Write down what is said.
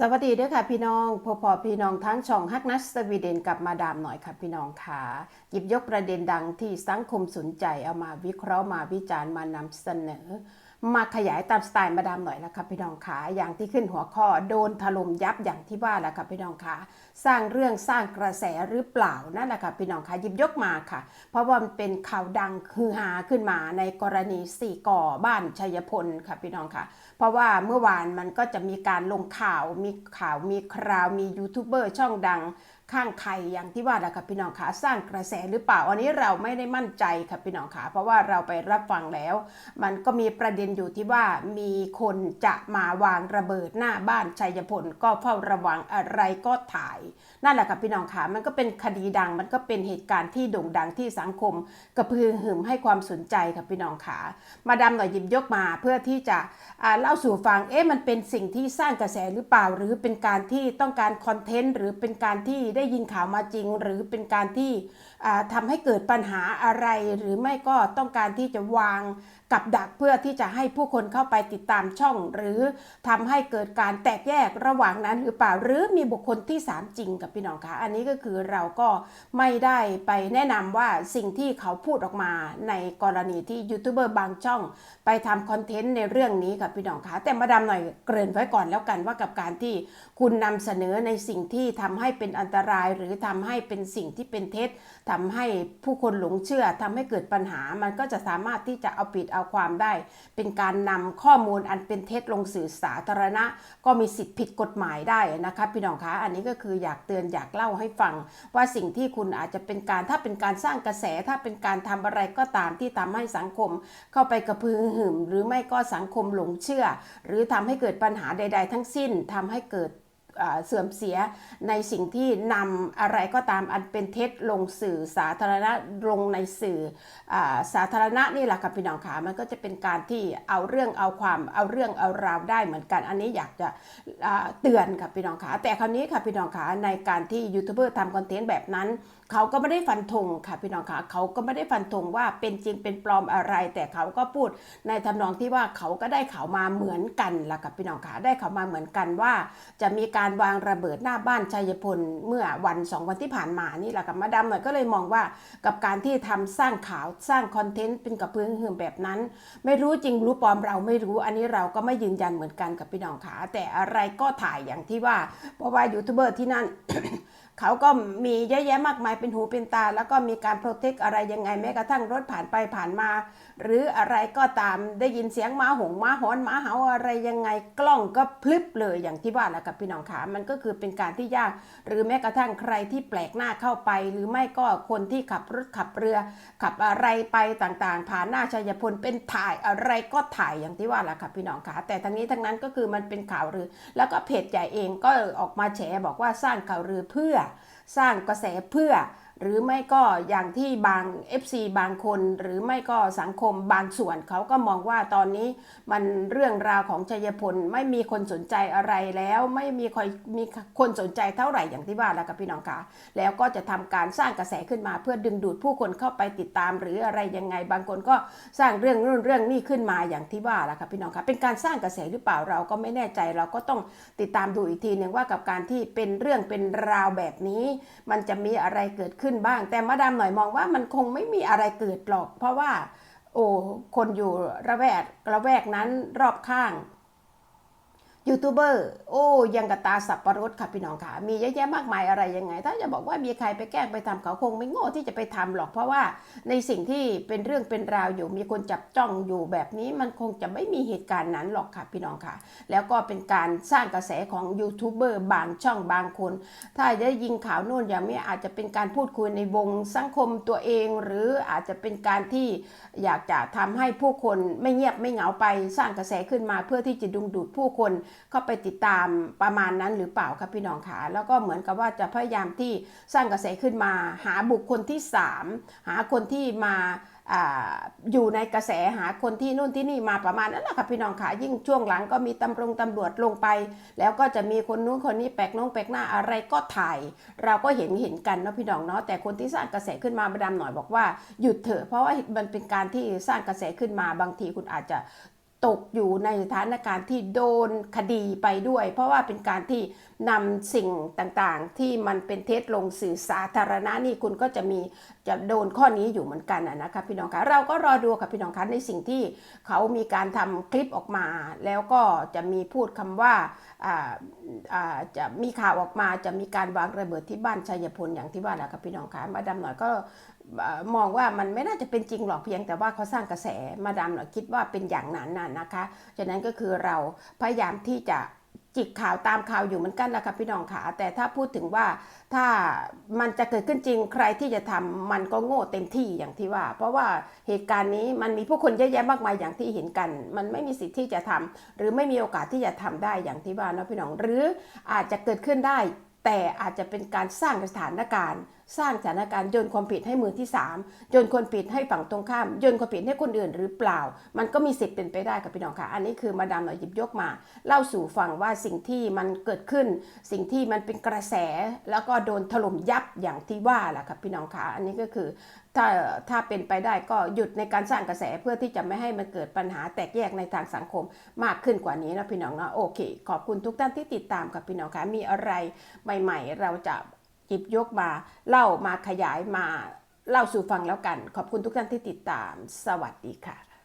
สวัสดีด้วยค่ะพี่น้องพอพอพี่น้องทั้งช่องฮักนัสสวีเดนกับมาดามหน่อยค่ะพี่น้องค่ะหยิบยกประเด็นดังที่สังคมสนใจเอามาวิเคราะห์มาวิจารณ์มานำเสนอมาขยายตามสไตล์มาดามหน่อยล้วค่ะพี่น้องค่ะอย่างที่ขึ้นหัวข้อโดนถล่มยับอย่างที่ว่าล้วค่ะพี่น้องค่ะสร้างเรื่องสร้างกระแสหรือเปล่านั่นแหละค่ะพี่น้องค่ะหยิบยกมาค่ะ เพราะว่ามันเป็นข่าวดังฮือฮาขึ้นมาในกรณีสี่ก่อบ้านชัยพลค่ะพี่น้องค่ะ เพราะว่าเมื่อวานมันก็จะมีการลงข่าวมีข่าวมีคราวมียูทูบเบอร์ช่องดังข้างใครอย่างที่ว่าแหละค่ะพี่น้องคะสร้างกระแสหรือเปล่า อันนี้เราไม่ได้มั่นใจค่ะพี่น้องคะเพราะว่าเราไปรับฟังแล้ว มันก็มีประเด็นอยู่ที่ว่ามีคนจะมาวางระเบิดหน้าบ้านชัยพลก็เฝ้าระวังอะไรก็ถ่าย นั่นแหละค่ะพี่น้องคะมันก็เป็นคดีดังมันก็เป็นเหตุการณ์ที่โด่งดังที่สังคม กระพือหึมให้ความสนใจค่ะพี่น้องคะมาดามหน่อยหยิบยกมาเพื่อที่จะเล่าสู่ฟังเอ๊ะมันเป็นสิ่งที่สร้างกระแสหรือเปล่า หรือเป็นการที่ต้องการคอนเทนต์หรือเป็นการที่ได้ยินข่าวมาจริง หรือเป็นการที่อ่าทำให้เกิดปัญหาอะไรหรือไม่ก็ต้องการที่จะวางกับดักเพื่อที่จะให้ผู้คนเข้าไปติดตามช่อง หรือทำให้เกิดการแตกแยกระหว่างนั้นหรือเปล่าหรือมีบุคคลที่สามจริงกับพี่น้องคะอันนี้ก็คือเราก็ไม่ได้ไปแนะนำว่าสิ่งที่เขาพูดออกมาในกรณีที่ยูทูบเบอร์บางช่อง ไปทำคอนเทนต์ในเรื่องนี้กับพี่น้องคะแต่มาดามหน่อยเกริ่นไว้ก่อนแล้วกันว่ากับการที่คุณนำเสนอในสิ่งที่ทำให้เป็นอันตราย หรือทำให้เป็นสิ่งที่เป็นเท็จทำให้ผู้คนหลงเชื่อทำให้เกิดปัญหา มันก็จะสามารถที่จะเอาผิดเอาความได้ เป็นการนำข้อมูลอันเป็นเท็จลงสื่อสาธารณะ ก็มีสิทธิผิดกฎหมายได้นะคะพี่น้องคะอันนี้ก็คืออยากเตือนอยากเล่าให้ฟัง ว่าสิ่งที่คุณอาจจะเป็นการถ้าเป็นการสร้างกระแสถ้าเป็นการทำอะไรก็ตามที่ทำให้สังคม เข้าไปกระพือหึมหรือไม่ก็สังคมหลงเชื่อ หรือทำให้เกิดปัญหาใด ๆ ทั้งสิ้นทำให้เกิด เสื่อมเสียในสิ่งที่นำอะไรก็ตามอันเป็นเท็จลงสื่อสาธารณะลงในสื่ออสาธารณะนี่แหละค่ะพี่น้องขามันก็จะเป็นการที่เอาเรื่องเอาความเอาเรื่องเอาราวได้เหมือนกัน อันนี้อยากจะเตือนค่ะพี่น้องขาแต่คราวนี้ค่ะพี่น้องขาในการที่ยูทูบเบอร์ทำคอนเทนต์แบบนั้นเขาก็ไม่ได้ฟันธงค่ะพี่น้องคะเขาก็ไม่ได้ฟันธงว่าเป็นจริงเป็นปลอมอะไร แต่เขาก็พูดในทำนองที่ว่าเขาก็ได้ข่าวมาเหมือนกันล่ะค่ะพี่น้องคะได้ข่าวมาเหมือนกันว่า จะมีการการวางระเบิดหน้าบ้านชัยพลเมื่อวันสองวันที่ผ่านมานี่แหละค่ะมาดามหน่อยก็เลยมองว่ากับการที่ทำสร้างข่าวสร้างคอนเทนต์เป็นกระเพื่อมหืมแบบนั้น ไม่รู้จริงรู้ปลอมเราไม่รู้อันนี้เราก็ไม่ยืนยันเหมือนกันกับพี่น้องขาแต่อะไรก็ถ่ายอย่างที่ว่า เพราะว่ายูทูบเบอร์ที่นั่นเขาก็มีเยอะแยะมากมายเป็นหูเป็นตา แล้วก็มีการโปรเทคอะไรยังไงแม้กระทั่งรถผ่านไปผ่านมา หรืออะไรก็ตามได้ยินเสียงหมาหงหมาหอนหมาเห่าอะไรยังไงกล้องก็พลิบเลยอย่างที่ว่าแหละกับพี่น้องขามันก็คือเป็นการที่ยาก หรือแม้กระทั่งใครที่แปลกหน้าเข้าไป หรือไม่ก็คนที่ขับรถขับเรือ ขับอะไรไปต่างๆ ผ่านหน้าชัยพลเป็นถ่ายอะไรก็ถ่ายอย่างที่ว่าแหละค่ะพี่น้องขาแต่ทั้งนี้ทั้งนั้นก็คือมันเป็นข่าวรือ แล้วก็เพจใหญ่เองก็ออกมาแฉบอกว่าสร้างข่าวรือเพื่อสร้างกระแสเพื่อ หรือไม่ก็อย่างที่บาง FC บางคน หรือไม่ก็สังคมบางส่วนเขาก็มองว่าตอนนี้มันเรื่องราวของชัยพลไม่มีคนสนใจอะไรแล้ว ไม่มีใครมีคนสนใจเท่าไหร่อย่างที่ว่าแล้วกับพี่น้องคะแล้วก็จะทำการสร้างกระแสขึ้นมา เพื่อดึงดูดผู้คนเข้าไปติดตาม หรืออะไรยังไงบางคนก็สร้างเรื่องนู่นเรื่องนี้ขึ้นมาอย่างที่ว่าแล้วครับพี่น้องคะเป็นการสร้างกระแสหรือเปล่าเราก็ไม่แน่ใจเราก็ต้องติดตามดูอีกทีหนึ่งว่ากับการที่เป็นเรื่องเป็นราวแบบนี้ มันจะมีอะไรเกิดขึ้นบ้าง แต่มาดามหน่อยมองว่ามันคงไม่มีอะไรเกิดหรอก เพราะว่า โอ้คนอยู่ระแวกระแวกนั้นรอบข้าง ยูทูบเบอร์โอ้ยังกระตาสับปะรดค่ะพี่น้องค่ะ มีเยอะแยะมากมายอะไรยังไง ถ้าจะบอกว่ามีใครไปแกล้งไปทำเขาคงไม่โง่ที่จะไปทำหรอก เพราะว่าในสิ่งที่เป็นเรื่องเป็นราวอยู่ มีคนจับจ้องอยู่แบบนี้มันคงจะไม่มีเหตุการณ์นั้นหรอกค่ะพี่น้องค่ะ แล้วก็เป็นการสร้างกระแสของยูทูบเบอร์บางช่องบางคน ถ้าได้ยิงข่าวโน่นอย่างนี้อาจจะเป็นการพูดคุยในวงสังคมตัวเอง หรืออาจจะเป็นการที่อยากจะทำให้ผู้คนไม่เงียบไม่เหงาไปสร้างกระแสขึ้นมาเพื่อที่จะดึงดูดผู้คนเข้าไปติดตามประมาณนั้นหรือเปล่าครับพี่น้องคะแล้วก็เหมือนกับว่าจะพยายามที่สร้างกระแสขึ้นมา หาบุคคลที่สามหาคนที่มาออยู่ในกระแสหาคนที่นู่นที่นี่มาประมาณนั้นแหละค่ะพี่น้องค่ะยิ่งช่วงหลังก็มีตำรวจตำรวจลงไป แล้วก็จะมีคนนู้นคนนี้แปลกน้องแปลกหน้าอะไรก็ถ่าย เราก็เห็นเห็นกันเนาะพี่น้องเนาะแต่คนที่สร้างกระแสขึ้นมาประดามหน่อยบอกว่าหยุดเถอะเพราะว่ามันเป็นการที่สร้างกระแสขึ้นมาบางทีคุณอาจจะ ตกอยู่ในสถานการณ์ที่โดนคดีไปด้วย เพราะว่าเป็นการที่นำสิ่งต่างๆ ที่มันเป็นเท็จลงสื่อสาธารณะนี่คุณก็จะมีจะโดนข้อนี้อยู่เหมือนกันนะนะคะพี่น้องคะเราก็รอดูค่ะพี่น้องคะในสิ่งที่เขามีการทำคลิปออกมา แล้วก็จะมีพูดคำว่าจะมีข่าวออกมาจะมีการวางระเบิดที่บ้านชัยพลอย่างที่ว่าแหละค่ะพี่น้องคะมาดามหน่อยก็ มองว่ามันไม่น่าจะเป็นจริงหรอกเพียง แต่ว่าเขาสร้างกระแสมาดามเนาคิดว่าเป็นอย่างนั้นน่ะนะคะฉะนั้นก็คือเราพยายามที่จะจิกข่าวตามข่าวอยู่เหมือนกันนะคะพี่น้องขาแต่ถ้าพูดถึงว่าถ้ามันจะเกิดขึ้นจริงใครที่จะทำมันก็โง่เต็มที่อย่างที่ว่า เพราะว่าเหตุการณ์นี้มันมีผู้คนเยอะแยะมากมายอย่างที่เห็นกัน มันไม่มีสิทธิ์ที่จะทำหรือไม่มีโอกาสที่จะทำได้อย่างที่ว่านะพี่น้องหรืออาจจะเกิดขึ้นได้ แต่อาจจะเป็นการสร้างสถานการณ์ สร้างสถานการณ์โยนความผิดให้มือที่ 3 โยนความผิดให้ฝั่งตรงข้าม โยนความผิดให้คนอื่นหรือเปล่า มันก็มีสิทธิ์เป็นไปได้กับพี่น้องค่ะ อันนี้คือมาดามหน่อยหยิบยกมา เล่าสู่ฟังว่าสิ่งที่มันเกิดขึ้น สิ่งที่มันเป็นกระแส แล้วก็โดนถล่มยับอย่างที่ว่าแหละครับพี่น้องค่ะ อันนี้ก็คือถ้าถ้าเป็นไปได้ก็หยุดในการสร้างกระแสเพื่อที่จะไม่ให้มันเกิดปัญหาแตกแยกในทางสังคมมากขึ้นกว่านี้นะพี่น้องนะโอเค ขอบคุณทุกท่านที่ติดตามกับพี่น้องค่ะมีอะไรใหม่ ๆ เราจะ หยิบยกมาเล่ามาขยายมาเล่าสู่ฟังแล้วกัน ขอบคุณทุกท่านที่ติดตาม สวัสดีค่ะ